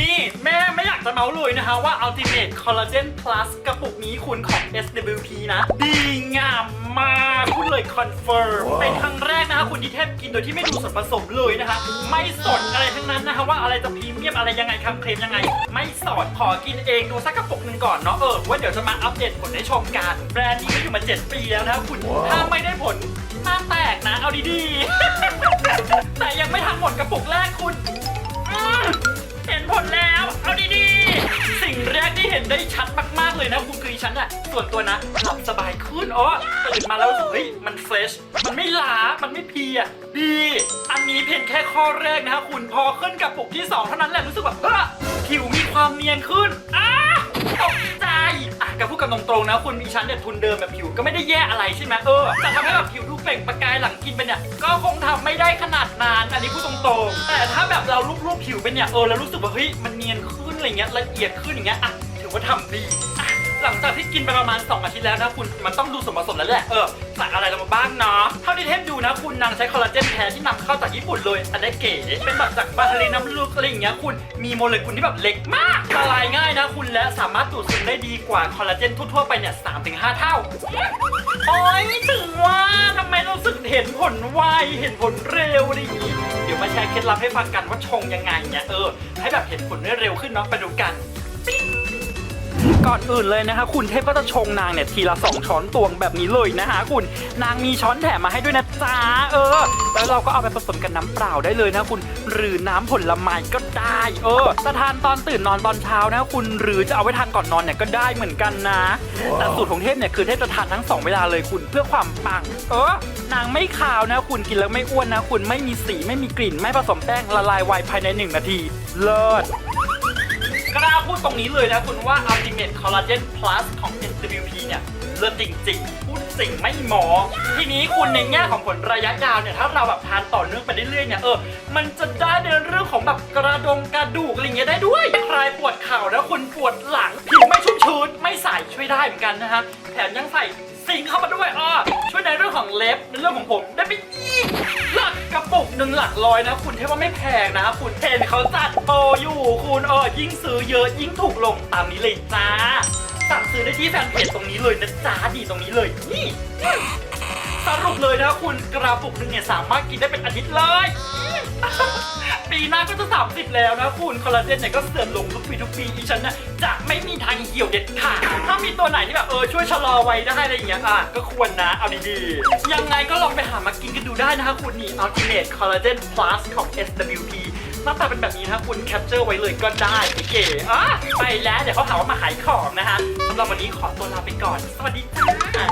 นี่แม่ไม่อยากจะเมาเลยนะคะว่า Ultimate Collagen Plus กระปุกนี้คุณของ SWP นะ ดีงามมากคุณเลยคอนเฟิร์มเป็นครั้งแรกนะคะคุณที่เทพกินโดยที่ไม่ดูส่วนผสมเลยนะคะ ไม่สนอะไรทั้งนั้นนะคะว่าอะไรจะพรีเมียมอะไรยังไงคำเคลมยังไง ไม่สอนขอกินเองดูสักกระปุกหนึ่งก่อนเนาะเออว่าเดี๋ยวจะมาอัปเดตผลให้ชมกันแบรนด์นี้ก็อยู่มา 7 ปีแล้วนะคะคุณถ้าไม่ได้ผลหน้าแตกนะเอาดีๆแต่ยังไม่ทันหมดกระปุกแรกคุณอืม เห็นผลแล้ว เอาดีๆ สิ่งแรกที่เห็นได้ชัดมากๆเลยนะคุณคือฉันอะส่วนตัวนะหลับสบายขึ้นอ๋อตื่นมาแล้วเฮ้ยมันเฟรชมันไม่ล้ามันไม่เพลียดี อันนี้เพียงแค่ข้อแรกนะคะคุณพอขึ้นกับปุกที่ 2 เท่านั้นแหละรู้สึกแบบเออผิวมีความเนียนขึ้นอ้าตกใจอะกับพูดกันตรงๆนะคุณอีฉันเนี่ยทุนเดิมแบบผิวก็ไม่ได้แย่อะไรใช่ไหมเออจะทำให้แบบผิวดูเปล่งประกายหลังกินไปเนี่ยก็คงทำไม่ได้ขนาดนั้น ผิวเปเนี่ยเออแล้วรู้สึกว่าเฮ้ยมันเนียนขึ้นอะไรเงี้ยละเอียดขึ้นอย่างเงี้ยอะถือว่าทำดีอะ หลังจากที่กินไปประมาณ 2 อาทิตย์แล้วนะคุณมันต้องดูส่วนผสมแล้วแหละเออใส่อะไรลงมาบ้างเนาะเท่าที่เทพดูนะคุณนางใช้คอลลาเจนแท้ที่นำเข้าจากญี่ปุ่นเลยอันนี้เก๋เป็นแบบจากปลาทะเลน้ำลึกอะไรอย่างเงี้ยคุณมีโมเลกุลที่แบบเล็กมากละลายง่ายนะคุณและสามารถดูดซึมได้ดีกว่าคอลลาเจนทั่วๆไปเนี่ยสามถึงห้าเท่าโอ้ยถึงว่าทำไมรู้สึกเห็นผลไวเห็นผลเร็วอะไรอย่างงี้เดี๋ยวมาแชร์เคล็ดลับให้ฟังกันว่าชงยังไงเนี่ยเออให้แบบเห็นผลได้เร็วขึ้นเนาะไปดูกัน ก่อนอื่นเลยนะคะ คุณเทพก็จะชงนางเนี่ยทีละ 2 ช้อนตวงแบบนี้เลยนะคะ คุณนางมีช้อนแถมมาให้ด้วยนะจ๊ะเออ แล้วเราก็เอาไปผสมกับน้ำเปล่าได้เลยนะคุณหรือน้ำผลไม้ก็ได้เออจะทานตอนตื่นนอนตอนเช้านะคุณหรือจะเอาไว้ทานก่อนนอนเนี่ยก็ได้เหมือนกันนะ แต่สูตรของเทพเนี่ยคือเทพจะทานทั้งสองเวลาเลยคุณเพื่อความปัง เออนางไม่ขาวนะคุณกินแล้วไม่อ้วนนะคุณไม่มีสีไม่มีกลิ่นไม่ผสมแป้งละลายไวภายในหนึ่งนาที เลิศ กล้าพูดตรงนี้เลยนะคุณว่า Ultimate Collagen Plus ของ SWP เนี่ยเลิศจริงๆ พูดจริงไม่หมอ ทีนี้คุณในแง่ของผลระยะยาวเนี่ย ถ้าเราแบบทานต่อเนื่องไปเรื่อยๆเนี่ย เออ มันจะได้ในเรื่องของแบบกระดงกระดูกอะไรเงี้ยได้ด้วย ใครปวดเข่าแล้วคุณปวดหลังผิวไม่ ชุ่มชื้นไม่ใส่ช่วยได้เหมือนกันนะฮะแถมยังใส่สิงเข้ามาด้วยอ้อช่วยในเรื่องของเล็บในเรื่องของผมได้ไปอีกหลักกระปุกหนึ่งหลักร้อยนะ คุณเทว่าไม่แพงนะคุณเห็นเขาจัดโปรอยู่คุณเออยิ่งซื้อเยอะยิ่งถูกลงตามนี้เลยจ้าสั่งซื้อได้ที่แฟนเพจตรงนี้เลยนะจ้าดีตรงนี้เลยนี่ สรุปเลยนะคุณกระปุกหนึ่งเนี่ยสามารถกินได้เป็นอาทิตย์เลย ปีหน้าก็จะ 30 แล้วนะคุณคอลลาเจนเนี่ยก็เสื่อมลงทุกปีทุกปีอีฉันน่ะจะไม่มีทางเหี่ยวเด็ดขาดถ้ามีตัวไหนที่แบบเออช่วยชะลอไว้ได้อะไรอย่างเงี้ยอะก็ควรนะเอาดีๆ ยังไงก็ลองไปหามากินกันดูได้นะคะคุณนี่ Ultimate Collagen Plus ของ SWP หน้าตาเป็นแบบนี้นะคุณแคปเจอร์ไว้เลยก็ได้เก๋ๆอะไปแล้วเดี๋ยวเขาหาว่ามาขายของนะคะสำหรับวันนี้ขอตัวลาไปก่อน สวัสดีจ้า